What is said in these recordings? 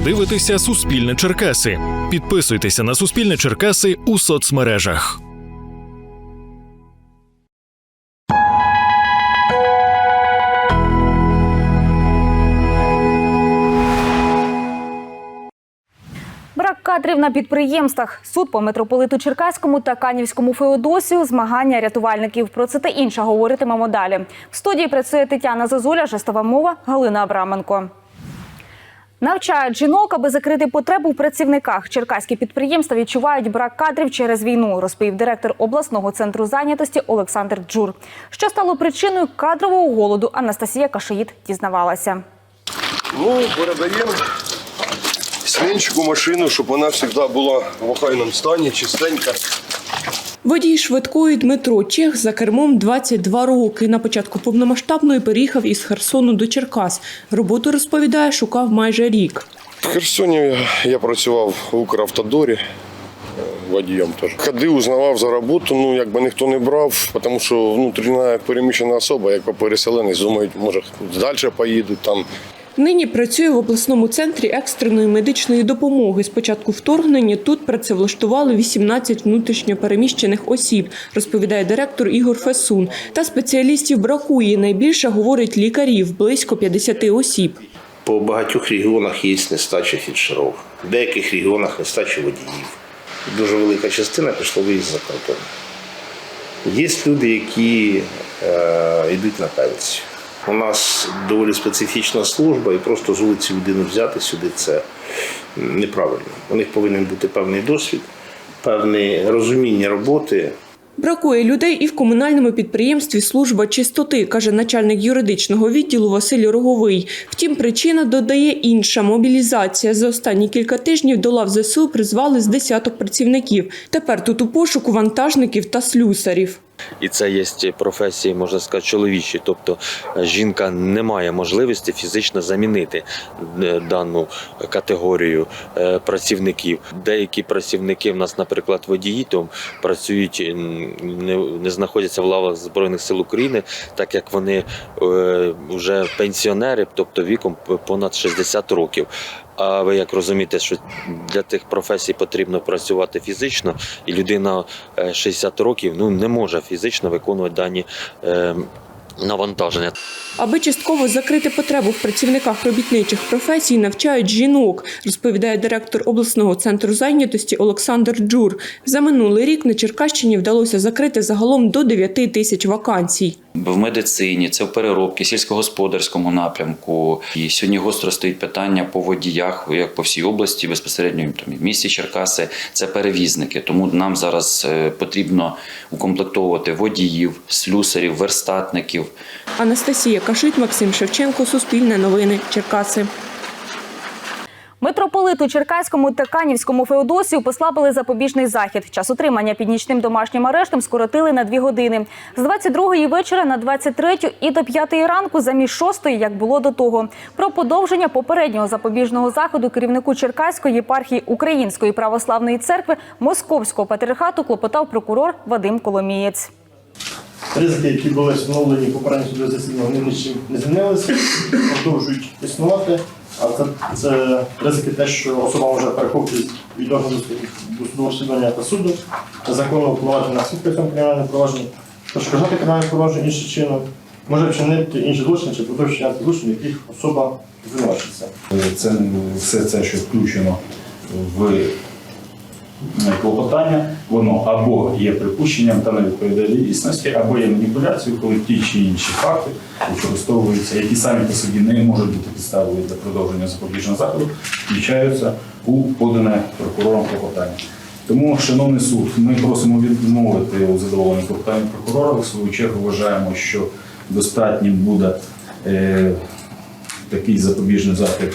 Ви дивитеся Суспільне Черкаси. Підписуйтеся на Суспільне Черкаси у соцмережах. Брак кадрів на підприємствах, суд по митрополиту Черкаському та Канівському Феодосію, змагання рятувальників. Про це та інше говоритимемо далі. В студії працює Тетяна Зазуля, жестова мова Галина Абраменко. Навчають жінок, аби закрити потребу в працівниках. Черкаські підприємства відчувають брак кадрів через війну, розповів директор обласного центру зайнятості Олександр Джур. Що стало причиною кадрового голоду, Анастасія Кашиїд дізнавалася. Ну, передаємо смінчику машину, щоб вона завжди була в охайному стані, чистенька. Водій швидкої Дмитро Чех за кермом 22 роки. На початку повномасштабної переїхав із Херсону до Черкас. Роботу розповідає, шукав майже рік. В Херсоні я, працював в Укравтодорі. е, Водієм теж. Ходив, узнавав за роботу, ну якби ніхто не брав, тому що внутрішня переміщена особа, як переселенець, думають, може далі поїдуть там. Нині працює в обласному центрі екстреної медичної допомоги. З початку вторгнення тут працевлаштували 18 внутрішньопереміщених осіб, розповідає директор Ігор Фесун. Та спеціалістів бракує. Найбільше говорить лікарів близько 50 осіб. По багатьох регіонах є нестача фельдшерів, в деяких регіонах нестача водіїв. Дуже велика частина пішла виїзд за кордон. Є люди, які е, йдуть на пенсію. У нас доволі специфічна служба, і просто з вулиці людину взяти сюди це неправильно. У них повинен бути певний досвід, певне розуміння роботи, Бракує людей і в комунальному підприємстві служба чистоти, каже начальник юридичного відділу Василь Роговий. Втім, причина додає інша мобілізація. За останні кілька тижнів до лав ЗСУ призвали з десяток працівників. Тепер тут у пошуку вантажників та слюсарів. І це є професії, можна сказати, чоловічі. Тобто е, жінка не має можливості фізично замінити е, дану категорію е, працівників. Деякі працівники в нас, наприклад, водії, там працюють, не, не знаходяться в лавах Збройних сил України, так як вони вже пенсіонери, тобто віком понад 60 років. А ви як розумієте, що для тих професій потрібно працювати фізично, і людина е, 60 років ну не може фізично виконувати дані е, навантаження. Аби частково закрити потребу в працівниках робітничих професій, навчають жінок, розповідає директор обласного центру зайнятості Олександр Джур. За минулий рік на Черкащині вдалося закрити загалом до 9 тисяч вакансій. В медицині, це в переробці, сільськогосподарському напрямку. І сьогодні гостро стоїть питання по водіях, як по всій області, безпосередньо там, в місті Черкаси, це перевізники. Тому нам зараз е, потрібно укомплектовувати водіїв, слюсарів, верстатників. Анастасія Кашить, Максим Шевченко, Суспільне новини, Черкаси. Митрополиту Черкаському та Канівському Феодосію послабили запобіжний захід. Час утримання під нічним домашнім арештом скоротили на дві години. З 22-ї вечора на 23-ю і до 5-ї ранку замість 6-ї, як було до того. Про подовження попереднього запобіжного заходу керівнику Черкаської єпархії Української православної церкви Московського патріархату клопотав прокурор Вадим Коломієць. Ризики, які були встановлені попередньо засідання, вони не змінилися, продовжують існувати. А це, це ризики те, що особа може перехоплювати від органу розслідування та суду, законно впливати на суд в цьому кримінальному провадженні, перешкоджати кримінальне провадження іншим чином, може вчинити інші злочини чи продовжувати злочини, яких особа звинувачується. Це все це, що включено в клопотання, воно або є припущенням та не відповідає дійсності, або є маніпуляцією, коли ті чи інші факти використовуються, які самі по собі не можуть бути підставою для продовження запобіжного заходу, включаються у подане прокурором клопотання. Тому, шановний суд, ми просимо відмовити у задоволенні клопотання прокурора. В свою чергу вважаємо, що достатнім буде е, такий запобіжний захід,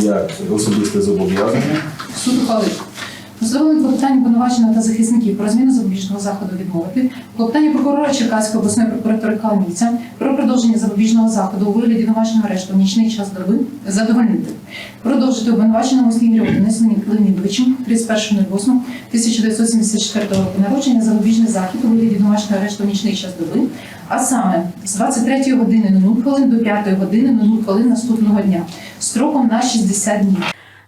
як особисте зобов'язання. Суд ухвалив. Задоволення клопотання обвинуваченого та захисників про зміну запобіжного заходу відмовити, клопотання прокурора Черкаської обласної прокуратури Калмійця про продовження запобіжного заходу у вигляді домашнього арешту в нічний час доби задовольнити. Продовжити обвинуваченому Ігорю Денису Леонідовичу 31.08.1974 року народження запобіжний захід у вигляді домашнього арешту в нічний час доби, а саме з 23 години 00 хвилин до 5 години 00 хвилин наступного дня, строком на 60 днів.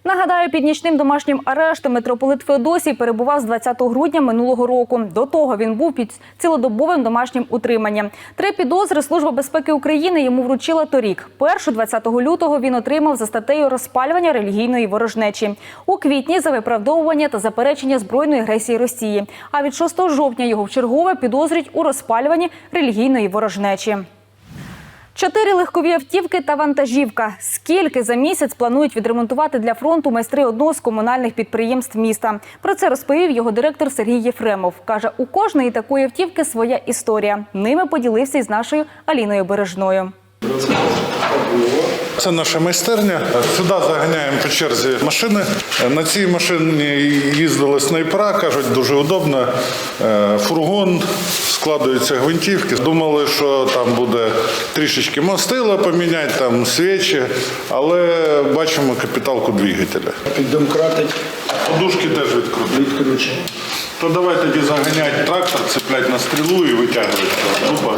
Нагадаю, під нічним домашнім арештом митрополит Феодосій перебував з 20 грудня минулого року. До того він був під цілодобовим домашнім утриманням. Три підозри Служба безпеки України йому вручила торік. Першу 20 лютого він отримав за статтею розпалювання релігійної ворожнечі. У квітні за виправдовування та заперечення збройної агресії Росії. А від 6 жовтня його вчергове підозрюють у розпалюванні релігійної ворожнечі. Чотири легкові автівки та вантажівка. Скільки за місяць планують відремонтувати для фронту майстри одного з комунальних підприємств міста? Про це розповів його директор Сергій Єфремов. Каже, у кожної такої автівки своя історія. Ними поділився із нашою Аліною Бережною. Це наша майстерня. Сюди заганяємо по черзі машини. На цій машині їздили снайпера, кажуть, дуже удобно. Е, Фургон, складуються гвинтівки. Думали, що там буде трішечки мастила поміняти, там свічі, але бачимо капіталку двигателя. Піддомкратить, Подушки теж відкрутили. відкручення. То давай тоді заганяти трактор, цеплять на стрілу і витягувати. Опа.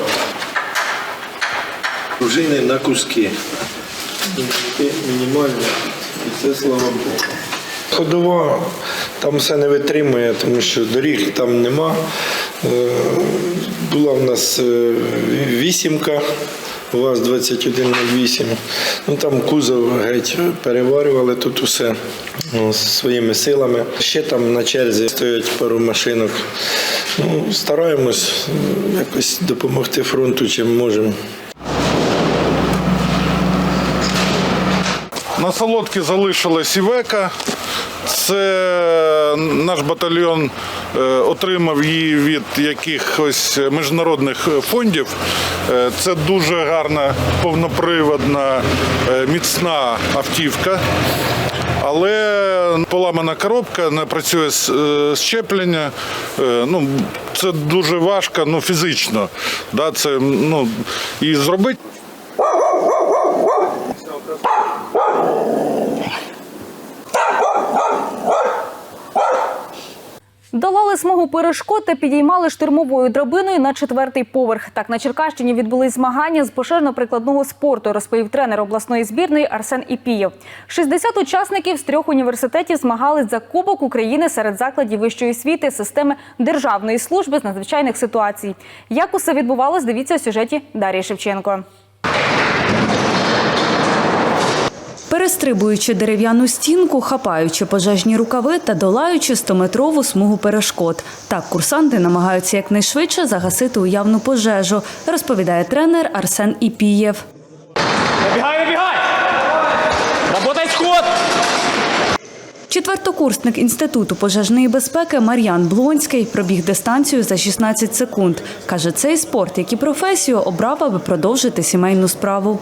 Пружини на куски. Мінімально. І це слава Богу. Ходова там все не витримує, тому що доріг там нема. Е, Була в нас е, вісімка, УАЗ 2108. Ну там кузов геть переварювали тут усе ну, своїми силами. Ще там на черзі стоять пару машинок. Ну, стараємось якось допомогти фронту, чим можемо. На солодки залишилась Івека. Це наш батальйон отримав її від якихось міжнародних фондів. Е, Це дуже гарна повноприводна е, міцна автівка. Але поламана коробка, не працює е, щеплення. Е, Ну, це дуже важко, ну, фізично. Да, це, ну, і зробити Долали смугу перешкод та підіймали штурмовою драбиною на четвертий поверх. Так на Черкащині відбулись змагання з пожежно-прикладного спорту, розповів тренер обласної збірної Арсен Іпієв. 60 учасників з трьох університетів змагались за Кубок України серед закладів вищої освіти системи Державної служби з надзвичайних ситуацій. Як усе відбувалось, дивіться у сюжеті Дар'ї Шевченко. Перестрибуючи дерев'яну стінку, хапаючи пожежні рукави та долаючи 100-метрову смугу перешкод. Так курсанти намагаються якнайшвидше загасити уявну пожежу, розповідає тренер Арсен Іпієв. Набігай, набігай! Работай сход! Четвертокурсник Інституту пожежної безпеки Мар'ян Блонський пробіг дистанцію за 16 секунд. Каже, цей спорт, як і професію, обрав, аби продовжити сімейну справу.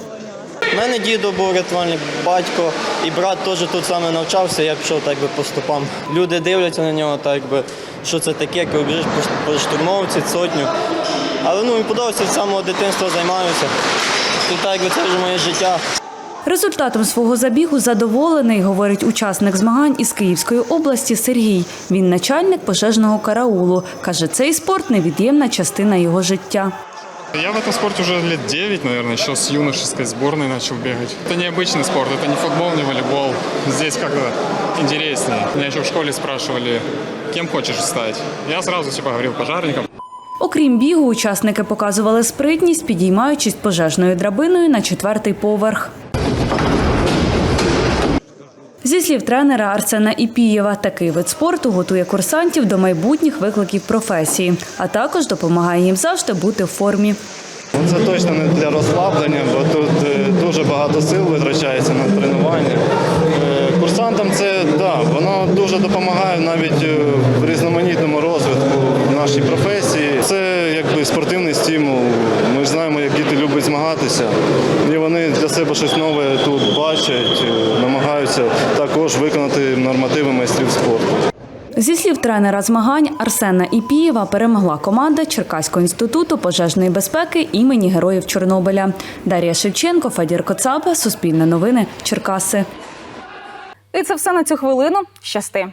У мене дідо був рятувальник, батько і брат теж тут саме навчався, я пішов так би по стопам. Люди дивляться на нього, так би, що це таке, коли біжиш по- штурмовці сотню. Але ну, мені подобається з самого дитинства займаюся. І так би це вже моє життя. Результатом свого забігу задоволений, говорить учасник змагань із Київської області Сергій. Він начальник пожежного караулу. Каже, цей спорт невід'ємна частина його життя. Я в этом спорте уже лет 9, наверное, еще с юношеской сборной начал бегать. Это необычный спорт, это не футбол, не волейбол. Здесь как-то интереснее. Меня еще в школе спрашивали, кем хочешь стать. Я сразу типа говорил пожарником. Окрім бігу, учасники показували спритність, підіймаючись пожежною драбиною на четвертий поверх. Зі слів тренера Арсена Іпієва, такий вид спорту готує курсантів до майбутніх викликів професії, а також допомагає їм завжди бути в формі. Це точно не для розслаблення, бо тут е, дуже багато сил витрачається на тренування. Е, Курсантам це да, воно дуже допомагає навіть е, в різноманітному розвитку в нашій професії. Це якби спортивний стимул. Ми ж знаємо, як діти люблять змагатися, і вони для себе щось нове тут бачать, е, намагаються також виконати нормативи майстрів спорту. Зі слів тренера змагань Арсена Іпієва перемогла команда Черкаського інституту пожежної безпеки імені Героїв Чорнобиля. Дар'я Шевченко, Федір Коцаба, Суспільне новини, Черкаси. І це все на цю хвилину. Щасти.